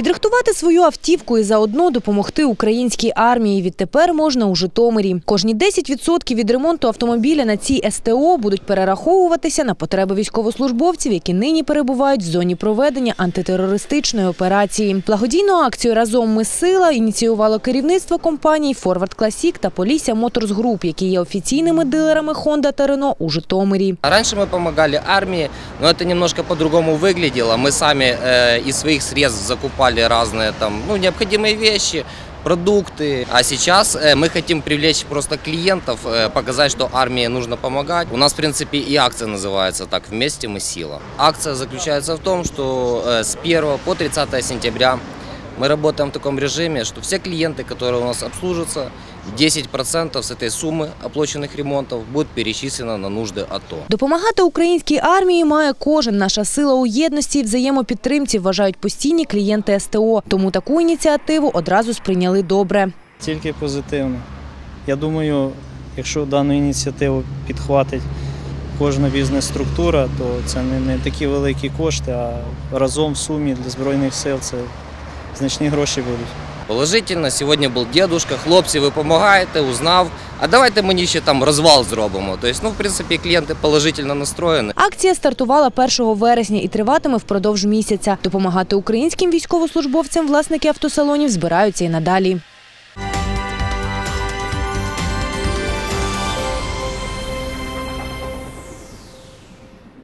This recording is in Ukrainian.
Підрихтувати свою автівку і заодно допомогти українській армії відтепер можна у Житомирі. Кожні 10% від ремонту автомобіля на цій СТО будуть перераховуватися на потреби військовослужбовців, які нині перебувають в зоні проведення антитерористичної операції. Благодійну акцію разом ми сила ініціювало керівництво компаній Forward Classic та Полісся Моторс Group, які є офіційними дилерами Honda та Renault у Житомирі. А Раньше мы помогали армии, но это немножко по-другому выглядело. Мы сами э, из своих средств закупали разные там, ну, необходимые вещи, продукты. А сейчас э, мы хотим привлечь просто клиентов, э, показать, что армии нужно помогать. У нас, в принципе, и акция называется так «Вместе мы сила». Акция заключается в том, что э, с 1 по 30 сентября мы работаем в таком режиме, что все клиенты, которые у нас обслужатся, 10% с этой суммы оплаченных ремонтов будет перечислено на нужды АТО. Допомагати українській армії має кожен. Наша сила у єдності і взаємопідтримці вважають постійні клієнти СТО. Тому таку ініціативу одразу сприйняли добре. Тільки позитивно. Я думаю, якщо дану ініціативу підхватить кожна бізнес-структура, то це не, не такі великі кошти, а разом в сумі для Збройних сил це значні гроші будуть. Положительно, сьогодні був дедушка, хлопці, ви допомагаєте, узнав. А давайте мені ще там розвал зробимо. Тобто, ну, в принципі, клієнти положительно настроєні. Акція стартувала 1 вересня і триватиме впродовж місяця. Допомагати українським військовослужбовцям власники автосалонів збираються і надалі.